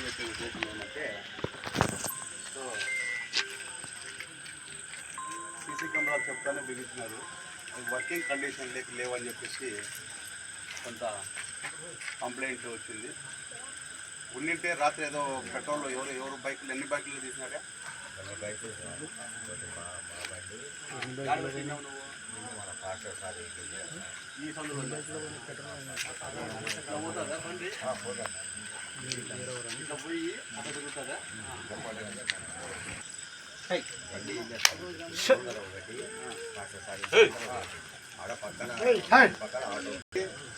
ఉద్దేశం so CC కెమెరాలు చెప్తానే బిగించినారు అవి వర్కింగ్ కండిషన్ లేక లేవని చెప్పేసి కొంత కంప్లైంట్ వచ్చింది. ఉన్నింటే రాత్రి ఏదో పెట్రోల్ ఎవరు ఎవరు బైకులు ఎన్ని బైకులు తీసినారా? ఈ సందులో పోయి అక్కడ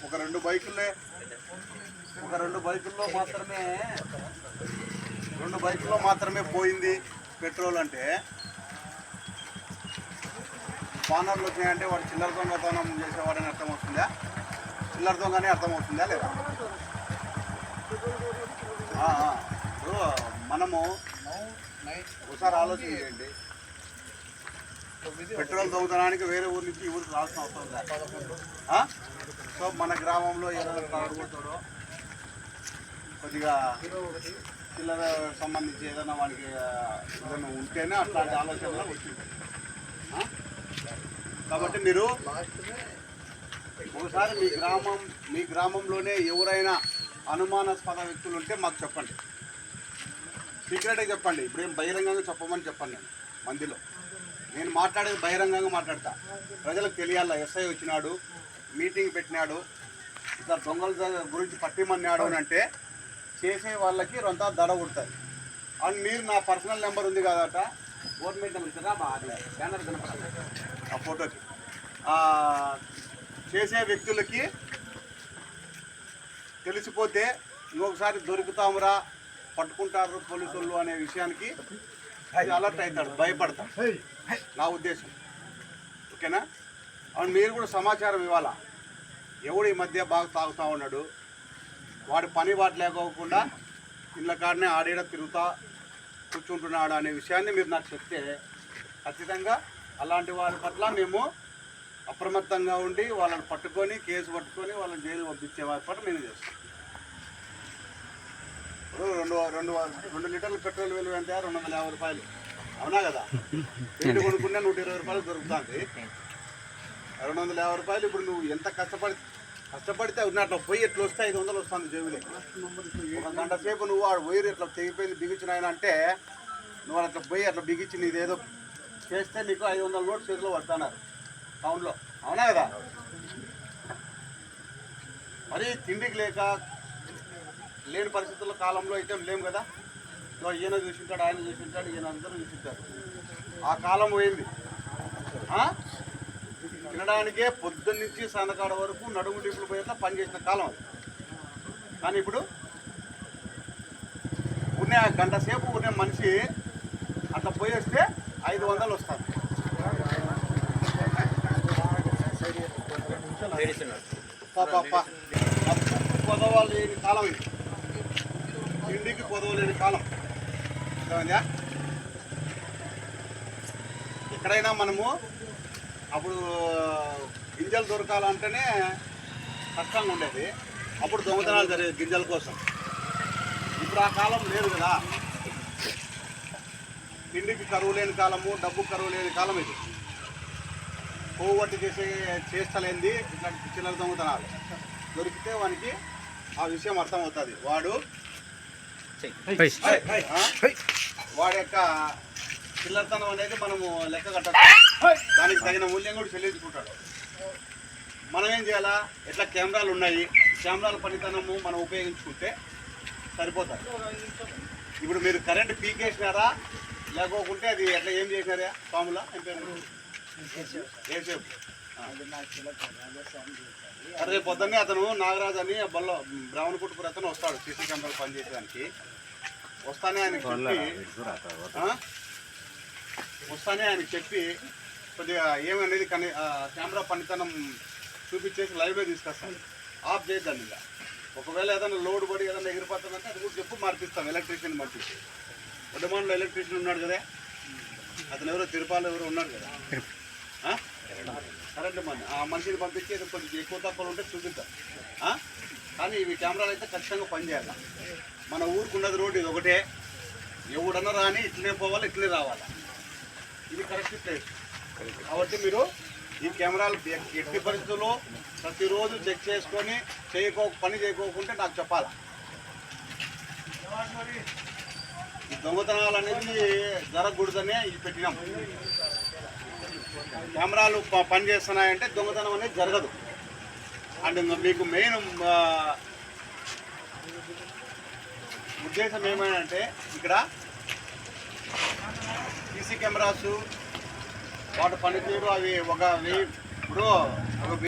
ఒక రెండు బైకులే. ఒక రెండు బైకుల్లో మాత్రమే రెండు బైకుల్లో మాత్రమే పోయింది పెట్రోల్ అంటే. బానర్లు వచ్చినాయంటే వాడు చిల్లర దొంగతనం చేసేవాడని అర్థమవుతుందా? చిల్లర దొంగనే అర్థమవుతుందా లేదా? మనము ఒకసారి ఆలోచన చేయండి. పెట్రోల్ దొంగతనానికి వేరే ఊరి నుంచి ఈ ఊరికి రావాల్సిన అవసరం ఉందా? సో మన గ్రామంలో ఏదైనా తాగుతాడో కొద్దిగా పిల్లల సంబంధించి ఏదైనా వానికి ఏదైనా ఉంటేనే అట్లాంటి ఆలోచన వచ్చింది. కాబట్టి మీరు ఒకసారి మీ గ్రామం మీ గ్రామంలోనే ఎవరైనా అనుమానాస్పద వ్యక్తులు ఉంటే మాకు చెప్పండి. సీక్రెట్గా చెప్పండి. ఇప్పుడు ఏం బహిరంగంగా చెప్పమని చెప్పండి. నేను మందిలో. నేను మాట్లాడేది బహిరంగంగా మాట్లాడతా. ప్రజలకు తెలియాల? ఎస్ఐ వచ్చినాడు మీటింగ్ పెట్టినాడు ఇట్లా దొంగల గురించి పట్టిమన్నాడు అని అంటే చేసే వాళ్ళకి రొంత దడ ఉంటుంది అండ్ మీరు నా పర్సనల్ నెంబర్ ఉంది కదట. గవర్నమెంట్ నెంబర్ ఇస్తారా బాగా స్కానర్ కనపడాలి ఆ ఫోటోకి. చేసే వ్యక్తులకి తెలిసిపోతే ఇంకొకసారి దొరుకుతామురా పట్టుకుంటారు పోలీసు వాళ్ళు అనే విషయానికి అలర్ట్ అవుతాడు భయపడతాడు నా ఉద్దేశం. ఓకేనా? అవును మీరు కూడా సమాచారం ఇవ్వాలా? ఎవడు ఈ మధ్య బాగా తాగుతూ ఉన్నాడు? వాడి పని బాట లేకోకుండా ఇళ్ళ కాడనే ఆడేడ తిరుగుతా కూర్చుంటున్నాడు అనే విషయాన్ని మీరు నాకు చెప్తే ఖచ్చితంగా అలాంటి వారి పట్ల మేము అప్రమత్తంగా ఉండి వాళ్ళని పట్టుకొని కేసు పట్టుకొని వాళ్ళని జైలు పంపించే వారి మేము చేస్తాం. ఇప్పుడు రెండు రెండు రెండు లీటర్ల పెట్రోల్ విలువ ఎంత? రెండు వందల యాభై రూపాయలు. అవునా కదా? రెండు కొనుక్కున్నా నూట ఇరవై రూపాయలు దొరుకుతుంది. రెండు వందల యాభై రూపాయలు ఇప్పుడు నువ్వు ఎంత కష్టపడి కష్టపడితే ఉన్నట్లు పోయి ఎట్లా వస్తే ఐదు వందలు వస్తుంది జేబులే. ఒక గంట సేపు నువ్వు ఆడు పోయి ఇట్లా తెగిపోయింది బిగించిన ఆయన అంటే నువ్వు అట్లా పోయి అట్లా బిగించి నీదేదో చేస్తే నీకు ఐదు వందల నోటు చేతిలో పడుతున్నారు. టౌన్లో. అవునా కదా? మరి తిండికి లేక లేని పరిస్థితుల కాలంలో అయితే లేము కదా? ఈయన చూసింటాడు ఆయన చూసింటాడు ఈయన అందరూ చూసింటారు. ఆ కాలం పోయింది. తినడానికే పొద్దున్న నుంచి సన్నకాడ వరకు నడుము డిప్పులు పోయేట్లా పనిచేసిన కాలం అది. కానీ ఇప్పుడు ఉన్న గంట సేపు ఉన్న మనిషి అట్లా పోయేస్తే ఐదు వందలు వస్తుంది లేని కాలం ఇది. తిండికి లేని కాలం. అర్థమైందా ఎక్కడైనా మనము అప్పుడు గింజలు దొరకాలంటేనే కష్టంగా ఉండేది. అప్పుడు దొంగతనాలు జరిగేది గింజల కోసం. ఇప్పుడు ఆ కాలం లేదు కదా. తిండికి కరువు లేని కాలము డబ్బు కరువు లేని కాలం ఇది. పోగొట్టి చేసే చేస్తలేంది ఇట్లాంటి చిల్లర దొంగతనాలు దొరికితే వానికి ఆ విషయం అర్థమవుతుంది. వాడు? వాడి యొక్క చిల్లరతనం అనేది మనము లెక్క కట్టచ్చు. దానికి తగిన మూల్యం కూడా చెల్లించుకుంటాడు. మనం ఏం చేయాలా? ఎట్లా కెమెరాలు ఉన్నాయి కెమెరాల పనితనము మనం ఉపయోగించుకుంటే సరిపోతుంది. ఇప్పుడు మీరు కరెంట్ పీకేసినారా? లేకోకుంటే అది ఎట్లా ఏం చేసినారా? ఫార్ములా ఏం పేరు? అదే పొద్దున్నే అతను నాగరాజ్ అని బల్ల బ్రాహ్మణ కుటుంబ అతను వస్తాడు సీసీ కెమెరాలు పనిచేయడానికి. వస్తానే ఆయన? వస్తానే ఆయన చెప్పి కొద్దిగా ఏమనేది కని కెమెరా పనితనం చూపించేసి లైవ్లో తీసుకొస్తాను. ఆఫ్ చేయొద్దండి ఇక. ఒకవేళ ఏదైనా లోడ్ పడి ఏదైనా ఎగిరిపోతుందంటే అది కూడా చెప్పు మార్పిస్తాం. ఎలక్ట్రీషియన్ పంపించి. వడ్డమాన్లో ఎలక్ట్రీషియన్ ఉన్నాడు కదా? అతను ఎవరో తిరుపాలు ఎవరో ఉన్నాడు కదా? కరెంట్ మంది. ఆ మనిషిని పంపించి కొంచెం ఎక్కువ తక్కువ ఉంటే చూపిద్దాం. కానీ ఇవి కెమెరాలు అయితే ఖచ్చితంగా పనిచేయాలి మన ఊరికి ఉన్నది రోడ్డు ఇది ఒకటే. ఎవడన్నా రాని ఇట్లనే పోవాలి ఇట్లనే రావాలి. ఇది కరెక్ట్ ప్లేస్. కాబట్టి మీరు ఈ కెమెరాలు ఎట్టి పరిస్థితుల్లో ప్రతిరోజు చెక్ చేసుకొని చేయకో పని చేయకోకుంటే నాకు చెప్పాలా? ఈ దొంగతనాలు అనేది జరగకూడదనే ఇది పెట్టినాం. కెమెరాలు ప- పని దొంగతనం అనేది జరగదు. అండ్ మీకు మెయిన్ ఉద్దేశం ఏమైనా ఇక్కడ సీసీ కెమెరాస్ వాటి పనితీరు అవి ఒక వెయ్యి ఇప్పుడు